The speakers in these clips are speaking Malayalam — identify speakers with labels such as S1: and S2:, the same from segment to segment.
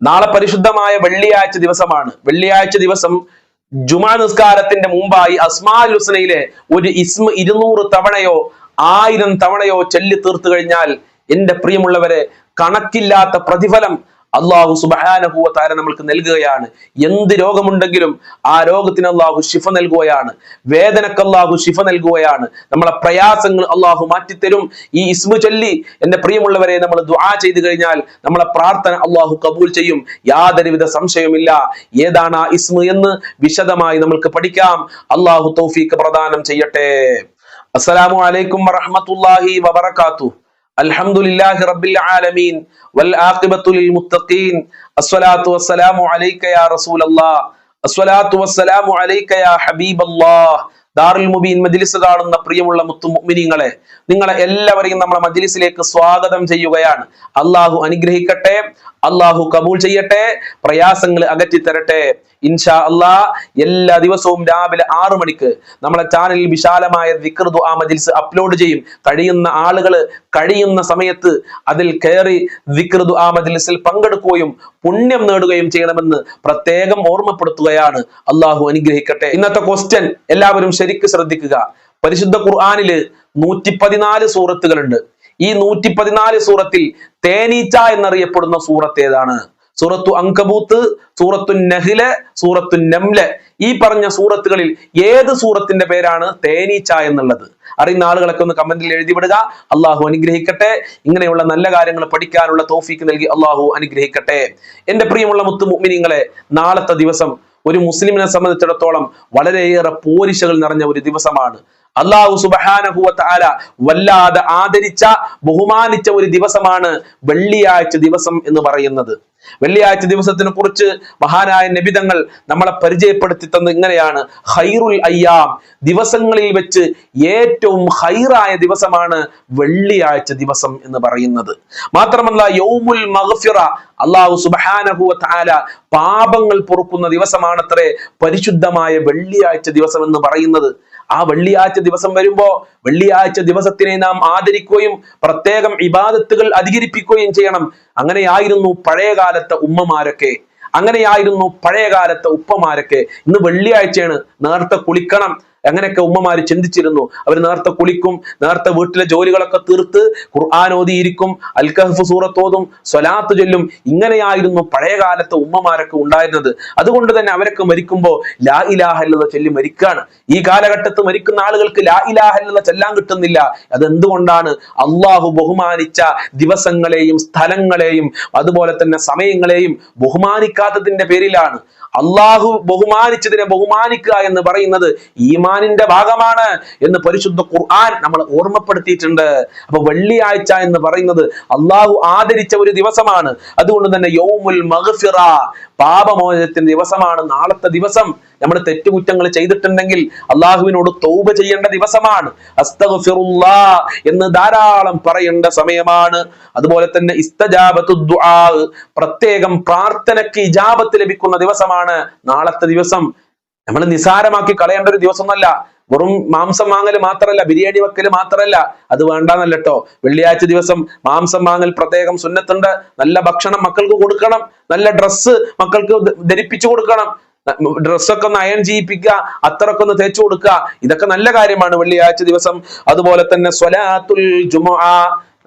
S1: നാളെ പരിശുദ്ധമായ വെള്ളിയാഴ്ച ദിവസമാണ്. വെള്ളിയാഴ്ച ദിവസം ജുമാ നിസ്കാരത്തിന്റെ മുമ്പായി അസ്മാൽ ഹുസ്നയിലെ ഒരു ഇസ്മ ഇരുന്നൂറ് തവണയോ ആയിരം തവണയോ ചൊല്ലി തീർത്തു കഴിഞ്ഞാൽ എന്റെ പ്രിയമുള്ളവരെ കണക്കില്ലാത്ത പ്രതിഫലം അള്ളാഹു സുബാനഹുവ താര നമ്മൾക്ക് നൽകുകയാണ്. എന്ത് രോഗമുണ്ടെങ്കിലും ആ രോഗത്തിന് അള്ളാഹു ശിഫ നൽകുകയാണ്. വേദനക്ക് അള്ളാഹു ശിഫ നൽകുകയാണ്. നമ്മളെ പ്രയാസങ്ങൾ അള്ളാഹു മാറ്റിത്തരും. ഈ ഇസ്മു ചൊല്ലി എന്റെ പ്രിയമുള്ളവരെ നമ്മൾ ദുആ ചെയ്തു കഴിഞ്ഞാൽ നമ്മളെ പ്രാർത്ഥന അള്ളാഹു കബൂൽ ചെയ്യും. യാതൊരുവിധ സംശയവുമില്ല. ഏതാണ് ആ ഇസ്മു എന്ന് വിശദമായി നമ്മൾക്ക് പഠിക്കാം. അള്ളാഹു തൗഫീഖ് പ്രദാനം ചെയ്യട്ടെ. അസ്സലാമു അലൈക്കും വറഹ്മത്തുള്ളാഹി വബറകാതുഹു. الحمد لله رب العالمين والعاقبة للمتقين الصلاة والسلام عليك يا رسول الله الصلاة والسلام عليك يا حبيب الله ദാറുൽ മുബീൻ മജ്ലിസ് കാണുന്ന പ്രിയമുള്ള മുത്തു മുഅ്മിനീങ്ങളെ നിങ്ങളെ എല്ലാവരെയും നമ്മുടെ മജ്ലിസിലേക്ക് സ്വാഗതം ചെയ്യുകയാണ് അള്ളാഹു അനുഗ്രഹിക്കട്ടെ അള്ളാഹു കബൂൾ ചെയ്യട്ടെ പ്രയാസങ്ങൾ അകറ്റി തരട്ടെ ഇൻഷാ അള്ളാ എല്ലാ ദിവസവും രാവിലെ ആറു മണിക്ക് നമ്മളെ ചാനലിൽ വിശാലമായ വിക്രതു ആ മജിൽസ് അപ്ലോഡ് ചെയ്യും. കഴിയുന്ന ആളുകൾ കഴിയുന്ന സമയത്ത് അതിൽ കയറി വിക്രതു ആ മജിൽസിൽ പങ്കെടുക്കുകയും പുണ്യം നേടുകയും ചെയ്യണമെന്ന് പ്രത്യേകം ഓർമ്മപ്പെടുത്തുകയാണ്. അള്ളാഹു അനുഗ്രഹിക്കട്ടെ. ഇന്നത്തെ ക്വസ്റ്റ്യൻ എല്ലാവരും ശരിക്ക് ശ്രദ്ധിക്കുക. പരിശുദ്ധ ഖുർആാനിൽ നൂറ്റി പതിനാല് സൂറത്തുകളുണ്ട്. ഈ നൂറ്റി പതിനാല് സൂറത്തിൽ തേനീച്ച എന്നറിയപ്പെടുന്ന സൂറത്ത് ഏതാണ്? സൂറത്തു അങ്കബൂത്ത് സൂറത്തു നഹിൽ സൂറത്തു നംൽ. ഈ പറഞ്ഞ സൂറത്തുകളിൽ ഏത് സൂറത്തിന്റെ പേരാണ് തേനീച്ച എന്നുള്ളത്? അറിയുന്ന ആളുകളൊക്കെ ഒന്ന് കമന്റിൽ എഴുതി വിടുക അള്ളാഹു അനുഗ്രഹിക്കട്ടെ. ഇങ്ങനെയുള്ള നല്ല കാര്യങ്ങൾ പഠിക്കാനുള്ള തോഫീക്ക് നൽകി അള്ളാഹു അനുഗ്രഹിക്കട്ടെ. എന്റെ പ്രിയമുള്ള മുത്തു മുഅ്മിനീങ്ങളെ നാളത്തെ ദിവസം ഒരു മുസ്ലിമിനെ സംബന്ധിച്ചിടത്തോളം വളരെയേറെ പോരിശകൾ നിറഞ്ഞ ഒരു ദിവസമാണ്. അള്ളാഹു സുബഹാനഹുവത്ത് ആല വല്ലാതെ ആദരിച്ച ബഹുമാനിച്ച ഒരു ദിവസമാണ് വെള്ളിയാഴ്ച ദിവസം എന്ന് പറയുന്നത്. വെള്ളിയാഴ്ച ദിവസത്തിനെ കുറിച്ച് മഹാനായ നബിതങ്ങൾ നമ്മളെ പരിചയപ്പെടുത്തി തന്നത് ഇങ്ങനെയാണ്. ഹൈറുൽ അയ്യാം ദിവസങ്ങളിൽ വെച്ച് ഏറ്റവും ഹൈറായ ദിവസമാണ് വെള്ളിയാഴ്ച ദിവസം എന്ന് പറയുന്നത്. മാത്രമല്ല യൗമുൽ മഹഫിറ അള്ളാഹു സുബഹാനഹുവ ആല പാപങ്ങൾ പൊറുക്കുന്ന ദിവസമാണത്രേ പരിശുദ്ധമായ വെള്ളിയാഴ്ച ദിവസം എന്ന് പറയുന്നത്. ആ വെള്ളിയാഴ്ച ദിവസം വരുമ്പോ വെള്ളിയാഴ്ച ദിവസത്തിനെ നാം ആദരിക്കുകയും പ്രത്യേകം ഇബാദത്തുകൾ അധികരിപ്പിക്കുകയും ചെയ്യണം. അങ്ങനെയായിരുന്നു പഴയ കാലത്തെ ഉമ്മമാരൊക്കെ. അങ്ങനെയായിരുന്നു പഴയ കാലത്തെ ഉപ്പമാരൊക്കെ. ഇന്ന് വെള്ളിയാഴ്ചയാണ്. നേരത്തെ കുളിക്കണം. അങ്ങനെയൊക്കെ ഉമ്മമാര് ചിന്തിച്ചിരുന്നു. അവർ നേരത്തെ കുളിക്കും നേരത്തെ വീട്ടിലെ ജോലികളൊക്കെ തീർത്ത് ഖുർആൻ ഓതിയിരിക്കും അൽക്കഹഫ് സൂറത്തോതും സ്വലാത്ത് ചൊല്ലും. ഇങ്ങനെയായിരുന്നു പഴയ കാലത്തെ ഉമ്മമാരൊക്കെ ഉണ്ടായിരുന്നത്. അതുകൊണ്ട് തന്നെ അവരൊക്കെ മരിക്കുമ്പോൾ ലാ ഇലാഹല്ലത ചൊല്ലി മരിക്കാണ്. ഈ കാലഘട്ടത്ത് മരിക്കുന്ന ആളുകൾക്ക് ലാ ഇലാഹല്ലത ചെല്ലാൻ കിട്ടുന്നില്ല. അതെന്തുകൊണ്ടാണ്? അള്ളാഹു ബഹുമാനിച്ച ദിവസങ്ങളെയും സ്ഥലങ്ങളെയും അതുപോലെ തന്നെ സമയങ്ങളെയും ബഹുമാനിക്കാത്തതിന്റെ പേരിലാണ്. അള്ളാഹു ബഹുമാനിച്ചതിനെ ബഹുമാനിക്കുക എന്ന് പറയുന്നത് ഈമാനിന്റെ ഭാഗമാണ് എന്ന് പരിശുദ്ധ ഖുർആൻ നമ്മൾ ഓർമ്മപ്പെടുത്തിയിട്ടുണ്ട്. അപ്പൊ വെള്ളിയാഴ്ച എന്ന് പറയുന്നത് അള്ളാഹു ആദരിച്ച ഒരു ദിവസമാണ്. അതുകൊണ്ട് തന്നെ യൗമുൽ മഗ്ഫിറ പാപമോചനത്തിന്റെ ദിവസമാണ്. നാളത്തെ ദിവസം നമ്മൾ തെറ്റുകുറ്റങ്ങൾ ചെയ്തിട്ടുണ്ടെങ്കിൽ അള്ളാഹുവിനോട് തൗബ ചെയ്യേണ്ട ദിവസമാണ്. അസ്തഗ്ഫിറുല്ലാ എന്ന് ധാരാളം പറയേണ്ട സമയമാണ്. അതുപോലെ തന്നെ ഇസ്തജാബത്തു പ്രത്യേകം പ്രാർത്ഥനയ്ക്ക് ഇജാബത്ത് ലഭിക്കുന്ന ദിവസമാണ് നാളത്തെ ദിവസം. നമ്മൾ നിസാരമാക്കി കളയേണ്ട ഒരു ദിവസം ഒന്നല്ല വെറും മാംസം വാങ്ങൽ മാത്രമല്ല ബിരിയാണി വെക്കൽ മാത്രമല്ല. അത് വേണ്ടെന്നല്ല വെള്ളിയാഴ്ച ദിവസം മാംസം വാങ്ങൽ പ്രത്യേകം സുന്നത്തുണ്ട്. നല്ല ഭക്ഷണം മക്കൾക്ക് കൊടുക്കണം. നല്ല ഡ്രസ്സ് മക്കൾക്ക് ധരിപ്പിച്ചു കൊടുക്കണം. ഡ്രസ്സൊക്കെ ഒന്ന് അയൺ ചെയ്യിപ്പിക്കുക അത്രയൊക്കെ ഒന്ന് തേച്ചു കൊടുക്കുക. ഇതൊക്കെ നല്ല കാര്യമാണ് വെള്ളിയാഴ്ച ദിവസം. അതുപോലെ തന്നെ സ്വലാത്തുൽ ജുമുഅ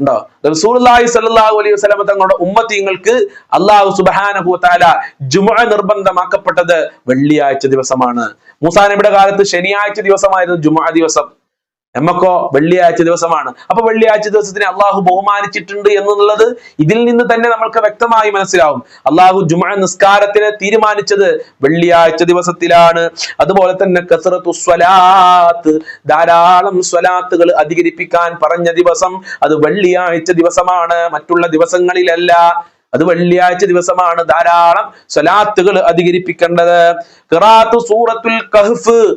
S1: ഉണ്ടോ? റസൂലുള്ളാഹി സ്വല്ലല്ലാഹു അലൈഹി വസ്ലമ തങ്ങളുടെ ഉമ്മത്തിങ്ങൾക്ക് അള്ളാഹു സുബ്ഹാനഹു വതആല ജുമുഅ നിർബന്ധമാക്കപ്പെട്ടത് വെള്ളിയാഴ്ച ദിവസമാണ്. മൂസാ നബിയുടെ കാലത്ത് ശനിയാഴ്ച ദിവസമായിരുന്നു ജുമാ ദിവസം. നമ്മക്കോ വെള്ളിയാഴ്ച ദിവസമാണ്. അപ്പൊ വെള്ളിയാഴ്ച ദിവസത്തിനെ അള്ളാഹു ബഹുമാനിച്ചിട്ടുണ്ട് എന്നുള്ളത് ഇതിൽ നിന്ന് തന്നെ നമ്മൾക്ക് വ്യക്തമായി മനസ്സിലാവും. അള്ളാഹു ജുമ നിസ്കാരത്തിന് തീരുമാനിച്ചത് വെള്ളിയാഴ്ച ദിവസത്തിലാണ്. അതുപോലെ തന്നെ കസറത്തു സ്വലാത്ത് ധാരാളം സ്വലാത്തുകൾ അധികരിപ്പിക്കാൻ പറഞ്ഞ ദിവസം അത് വെള്ളിയാഴ്ച ദിവസമാണ്. മറ്റുള്ള ദിവസങ്ങളിലല്ല. അത് വെള്ളിയാഴ്ച ദിവസമാണ് ധാരാളം സ്വലാത്തുകൾ അധികരിപ്പിക്കേണ്ടത്. സൂറത്തുൽ കഹ്ഫ്.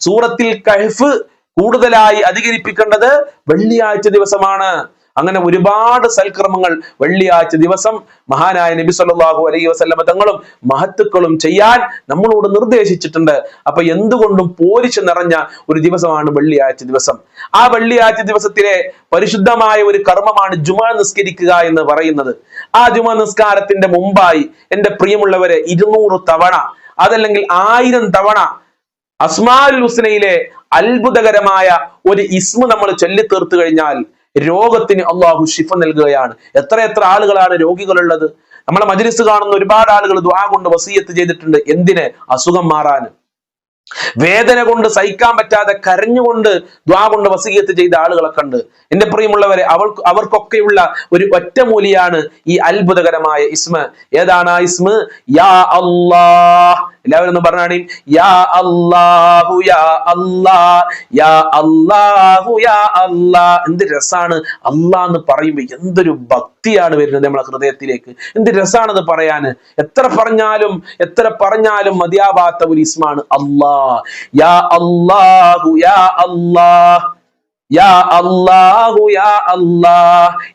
S1: സൂറത്തിൽ കഹ്ഫ് കൂടുതലായി അധികരിപ്പിക്കേണ്ടത് വെള്ളിയാഴ്ച ദിവസമാണ്. അങ്ങനെ ഒരുപാട് സൽക്രമങ്ങൾ വെള്ളിയാഴ്ച ദിവസം മഹാനായ നബി സല്ലല്ലാഹു അലൈഹി വസല്ലമ തങ്ങളും മഹത്തുക്കളും ചെയ്യാൻ നമ്മളോട് നിർദ്ദേശിച്ചിട്ടുണ്ട്. അപ്പൊ എന്തുകൊണ്ടും പോരിച്ചു നിറഞ്ഞ ഒരു ദിവസമാണ് വെള്ളിയാഴ്ച ദിവസം. ആ വെള്ളിയാഴ്ച ദിവസത്തിലെ പരിശുദ്ധമായ ഒരു കർമ്മമാണ് ജുമ നിസ്കരിക്കുക എന്ന് പറയുന്നത്. ആ ജുമ നിസ്കാരത്തിന്റെ മുമ്പായി എന്റെ പ്രിയമുള്ളവരെ ഇരുന്നൂറ് തവണ അതല്ലെങ്കിൽ ആയിരം തവണ അസ്മാൽ ഹുസ്നയിലെ അത്ഭുതകരമായ ഒരു ഇസ്മു നമ്മൾ ചൊല്ലി തീർത്തു കഴിഞ്ഞാൽ രോഗത്തിന് അള്ളാഹു ഷിഫ നൽകുകയാണ്. എത്ര എത്ര ആളുകളാണ് രോഗികളുള്ളത്? നമ്മളെ മജ്ലിസ് കാണുന്ന ഒരുപാട് ആളുകൾ ദ്വാ കൊണ്ട് വസീയത്ത് ചെയ്തിട്ടുണ്ട്. എന്തിന്? അസുഖം മാറാൻ. വേദന കൊണ്ട് സഹിക്കാൻ പറ്റാതെ കരഞ്ഞുകൊണ്ട് ദ്വാ കൊണ്ട് വസീയത്ത് ചെയ്ത ആളുകളൊക്കെ ഉണ്ട് എന്റെ പ്രിയമുള്ളവരെ അവൾ അവർക്കൊക്കെയുള്ള ഒരു ഒറ്റമൂലിയാണ് ഈ അത്ഭുതകരമായ ഇസ്മ. ഏതാണ് ആ ഇസ്മ? യാ അല്ലാഹ്. എല്ലാവരും ഒന്ന് പറഞ്ഞാണ് യാ അല്ലാഹു യാ അല്ലാ യാ അല്ലാഹു യാ അല്ലാ എന്ത് രസാണ് അല്ലാ എന്ന് പറയുമ്പോ എന്തൊരു ഭക്തിയാണ് വരുന്നത് നമ്മളെ ഹൃദയത്തിലേക്ക്. എന്ത് രസാണത് പറയാന്. എത്ര പറഞ്ഞാലും എത്ര പറഞ്ഞാലും മതിയാവാത്ത ഒരു ഇസ്മാണ് അല്ലാ യാ അല്ലാഹു യാ الله യാ അല്ലാഹു യാ അല്ലാ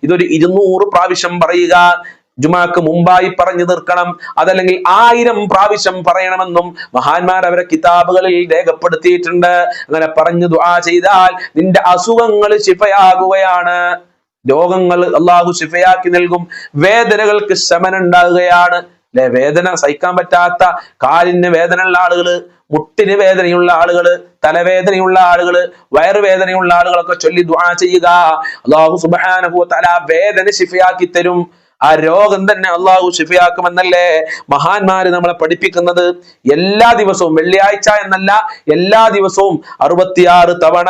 S1: ഇതൊരു ഇരുന്നൂറ് പ്രാവശ്യം പറയുക. ജുമാക്ക് മുമ്പായി പറഞ്ഞു തീർക്കണം. അതല്ലെങ്കിൽ ആയിരം പ്രാവശ്യം പറയണമെന്നും മഹാന്മാർ അവരെ കിതാബുകളിൽ രേഖപ്പെടുത്തിയിട്ടുണ്ട്. അങ്ങനെ പറഞ്ഞു ദുആ ചെയ്താൽ നിന്റെ അസുഖങ്ങൾ ശിഫയാകുകയാണ്. രോഗങ്ങൾ അള്ളാഹു ശിഫയാക്കി നൽകും. വേദനകൾക്ക് ശമനം ഉണ്ടാകുകയാണ്. അല്ലെ വേദന സഹിക്കാൻ പറ്റാത്ത കാലിന് വേദനയുള്ള ആളുകൾ മുട്ടിന് വേദനയുള്ള ആളുകൾ തലവേദനയുള്ള ആളുകൾ വയറുവേദനയുള്ള ആളുകളൊക്കെ ചൊല്ലി ദുആ ചെയ്യുക. അള്ളാഹു വ തആല വേദന ശിഫയാക്കി തരും. ആ രോഗം തന്നെ അള്ളാഹു ഷിഫയാക്കുമെന്നല്ലേ മഹാന്മാര് നമ്മളെ പഠിപ്പിക്കുന്നത് എല്ലാ ദിവസവും വെള്ളിയാഴ്ച എന്നല്ല എല്ലാ ദിവസവും അറുപത്തിയാറ് തവണ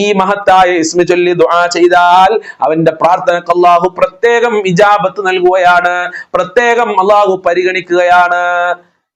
S1: ഈ മഹത്തായ ഇസ്മി ചൊല്ലി ദുആ ചെയ്താൽ അവന്റെ പ്രാർത്ഥനക്ക് അള്ളാഹു പ്രത്യേകം ഇജാബത്ത് നൽകുകയാണ് പ്രത്യേകം അള്ളാഹു പരിഗണിക്കുകയാണ്.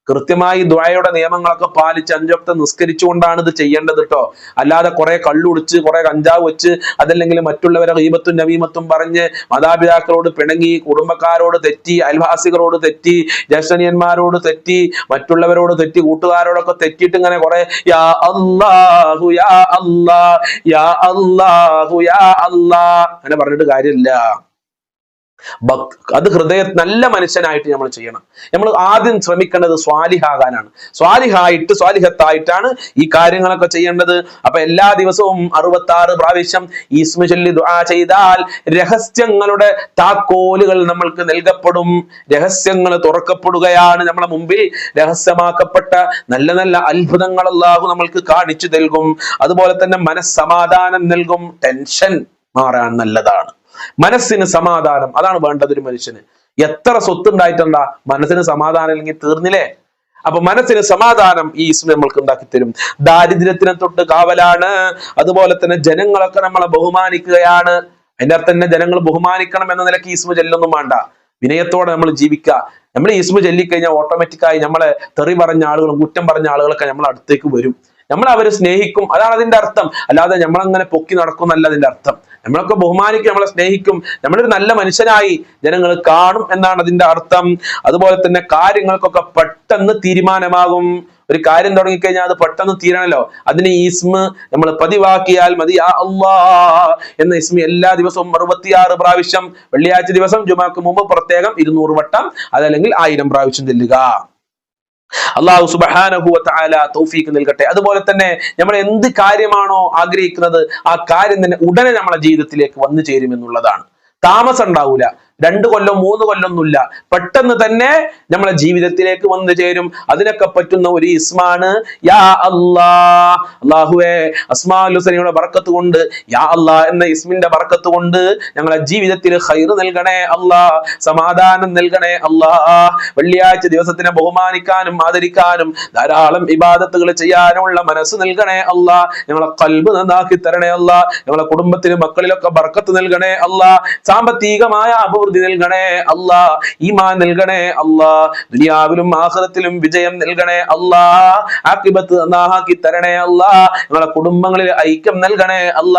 S1: കൃത്യമായി ദ്വായയുടെ നിയമങ്ങളൊക്കെ പാലിച്ച് അഞ്ചൊക്കെ നിസ്കരിച്ചുകൊണ്ടാണ് ഇത് ചെയ്യേണ്ടത് കേട്ടോ അല്ലാതെ കുറെ കള്ളുടിച്ച് കുറെ കഞ്ചാവ് വെച്ച് അതല്ലെങ്കിൽ മറ്റുള്ളവരെ ഗീബത്തും നവീമത്തും പറഞ്ഞ് മാതാപിതാക്കളോട് പിണങ്ങി കുടുംബക്കാരോട് തെറ്റി അയൽവാസികളോട് തെറ്റി ജ്യേഷ്ഠനിയന്മാരോട് തെറ്റി മറ്റുള്ളവരോട് തെറ്റി കൂട്ടുകാരോടൊക്കെ തെറ്റിയിട്ട് ഇങ്ങനെ കുറെ യാ അല്ലാഹു യാ അല്ലാ യാ അല്ലാഹു യാ അല്ലാ അങ്ങനെ പറഞ്ഞിട്ട് കാര്യമില്ല. അത് ഹൃദയ നല്ല മനുഷ്യനായിട്ട് നമ്മൾ ചെയ്യണം. നമ്മൾ ആദ്യം ശ്രമിക്കേണ്ടത് സ്വാലിഹാകാനാണ്. സ്വാലിഹായിട്ട് സ്വാലിഹത്തായിട്ടാണ് ഈ കാര്യങ്ങളൊക്കെ ചെയ്യേണ്ടത്. അപ്പൊ എല്ലാ ദിവസവും അറുപത്തി ആറ് പ്രാവശ്യം ഈസ്മ ചൊല്ലി ദുആ ചെയ്താൽ രഹസ്യങ്ങളുടെ താക്കോലുകൾ നമ്മൾക്ക് നൽകപ്പെടും. രഹസ്യങ്ങൾ തുറക്കപ്പെടുകയാണ് നമ്മളെ മുമ്പിൽ. രഹസ്യമാക്കപ്പെട്ട നല്ല നല്ല അത്ഭുതങ്ങൾ അല്ലാഹു നമ്മൾക്ക് കാണിച്ചു നൽകും. അതുപോലെ തന്നെ മനസ്സമാധാനം നൽകും. ടെൻഷൻ മാറാൻ നല്ലതാണ്. മനസ്സിന് സമാധാനം. അതാണ് വേണ്ടത് ഒരു മനുഷ്യന്. എത്ര സ്വത്ത് ഉണ്ടായിട്ടെന്താ മനസ്സിന് സമാധാനം ഇല്ലെങ്കിൽ തീർന്നില്ലേ? അപ്പൊ മനസ്സിന് സമാധാനം ഈ ഇസ്മ നമ്മൾക്ക് ഉണ്ടാക്കി തരും. ദാരിദ്ര്യത്തിനെ തൊട്ട് കാവലാണ്. അതുപോലെ തന്നെ ജനങ്ങളൊക്കെ നമ്മളെ ബഹുമാനിക്കുകയാണ്. അതിന്റെ അർത്ഥം തന്നെ ജനങ്ങൾ ബഹുമാനിക്കണം എന്ന നിലയ്ക്ക് ഇസ്മ ചെല്ലൊന്നും വേണ്ട. വിനയത്തോടെ നമ്മൾ ജീവിക്കുക. നമ്മൾ ചെല്ലിക്കഴിഞ്ഞാൽ ചൊല്ലിക്കഴിഞ്ഞാൽ ഓട്ടോമാറ്റിക്കായി നമ്മളെ തെറി പറഞ്ഞ ആളുകളും കുറ്റം പറഞ്ഞ ആളുകളൊക്കെ നമ്മളെ അടുത്തേക്ക് വരും. നമ്മൾ അവരെ സ്നേഹിക്കും. അതാണ് അതിന്റെ അർത്ഥം. അല്ലാതെ നമ്മളങ്ങനെ പൊക്കി നടക്കുന്നല്ല അതിന്റെ അർത്ഥം. നമ്മളൊക്കെ ബഹുമാനിക്കും നമ്മളെ സ്നേഹിക്കും. നമ്മളൊരു നല്ല മനുഷ്യനായി ജനങ്ങൾ കാണും എന്നാണ് അതിന്റെ അർത്ഥം. അതുപോലെ തന്നെ കാര്യങ്ങൾക്കൊക്കെ പെട്ടെന്ന് തീരുമാനമാകും. ഒരു കാര്യം തുടങ്ങിക്കഴിഞ്ഞാൽ അത് പെട്ടെന്ന് തീരണല്ലോ. അതിന് ഈസ്മ നമ്മൾ പതിവാക്കിയാൽ മതി. ആ അള്ളാ എന്ന ഇസ്മ എല്ലാ ദിവസവും അറുപത്തിയാറ് പ്രാവശ്യം വെള്ളിയാഴ്ച ദിവസം ജുമാക്ക് മുമ്പ് പ്രത്യേകം ഇരുന്നൂറ് വട്ടം അതല്ലെങ്കിൽ ആയിരം പ്രാവശ്യം ചെല്ലുക. അള്ളാഹു സുബഹാനഹു തൗഫീക്ക് നൽകട്ടെ. അതുപോലെ തന്നെ നമ്മൾ എന്ത് കാര്യമാണോ ആഗ്രഹിക്കുന്നത് ആ കാര്യം തന്നെ ഉടനെ നമ്മളെ ജീവിതത്തിലേക്ക് വന്നു ചേരുമെന്നുള്ളതാണ് താമസം ഉണ്ടാവൂല. രണ്ട് കൊല്ലം മൂന്ന് കൊല്ലം ഒന്നുമില്ല പെട്ടെന്ന് തന്നെ നമ്മളെ ജീവിതത്തിലേക്ക് വന്നു ചേരും. അതിനൊക്കെ പറ്റുന്ന ഒരു ഇസ്മാണ് യാ അല്ലാ. അള്ളാഹുവേ അസ്മാഉൽ ഹുസൈനയുടെ ബർക്കത്ത് കൊണ്ട് യാ അല്ലാ എന്ന ഇസ്മിന്റെ ബർക്കത്ത് കൊണ്ട് ഞങ്ങളെ ജീവിതത്തിൽ ഹൈർ നൽകണേ അല്ലാ സമാധാനം നൽകണേ അല്ലാ. വെള്ളിയാഴ്ച ദിവസത്തിനെ ബഹുമാനിക്കാനും ആദരിക്കാനും ധാരാളം ഇബാദത്തുകൾ ചെയ്യാനുള്ള മനസ്സ് നൽകണേ അല്ലാ. ഞങ്ങളെ കൽബ് നന്നാക്കി തരണേ അല്ലാ. ഞങ്ങളെ കുടുംബത്തിനും മക്കളിലൊക്കെ ബർക്കത്ത് നൽകണേ അല്ലാ. സാമ്പത്തികമായ സമൃദ്ധി നൽകണേ അല്ലാ ഈമാൻ നൽകണേ അല്ല ദുനിയാവിലും ആഹ്റത്തിലും വിജയം നൽകണേ അല്ല ആക്കിബത്ത് നന്നാഹാക്കി തരണേ അല്ല ഞങ്ങളെ കുടുംബങ്ങളിൽ ഐക്യം നൽകണേ അല്ല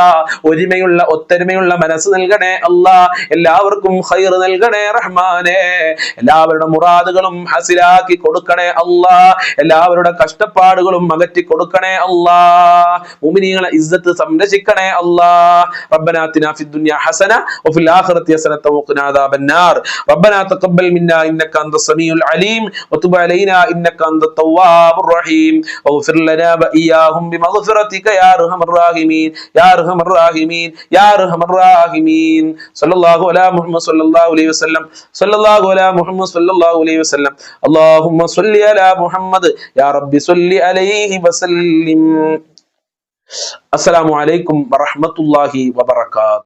S1: ഒരുമയുള്ള ഒത്തൊരുമയുള്ള മനസ്സ് നൽകണേ അല്ല എല്ലാവർക്കും ഹൈർ നൽകണേ റഹ്മാനെ എല്ലാവരുടെ മുറാദുകളും ഹസിലാക്കി കൊടുക്കണേ അല്ല എല്ലാവരുടെ കഷ്ടപ്പാടുകളും അകറ്റി കൊടുക്കണേ അല്ല മുമിനികളെ ഇസ്സത്ത് സംരക്ഷിക്കണേ അല്ല റബ്ബനാത്തിന ഫിദ്ദുനിയ ഹസന വഫിൽ ആഖിറത്തി ഹസന വഖിനാ عذاب النار ربنا تقبل منا إنك أنت السميع العليم وتب علينا إنك أنت التواب الرحيم واغفر لنا وإياهم بمغفرتك يا أرحم الراحمين يا أرحم الراحمين يا أرحم الراحمين صلى الله على محمد صلى الله عليه وسلم صلى الله على محمد صلى الله عليه وسلم اللهم صل على محمد يا رب صل عليه وسلم السلام عليكم ورحمة الله وبركاته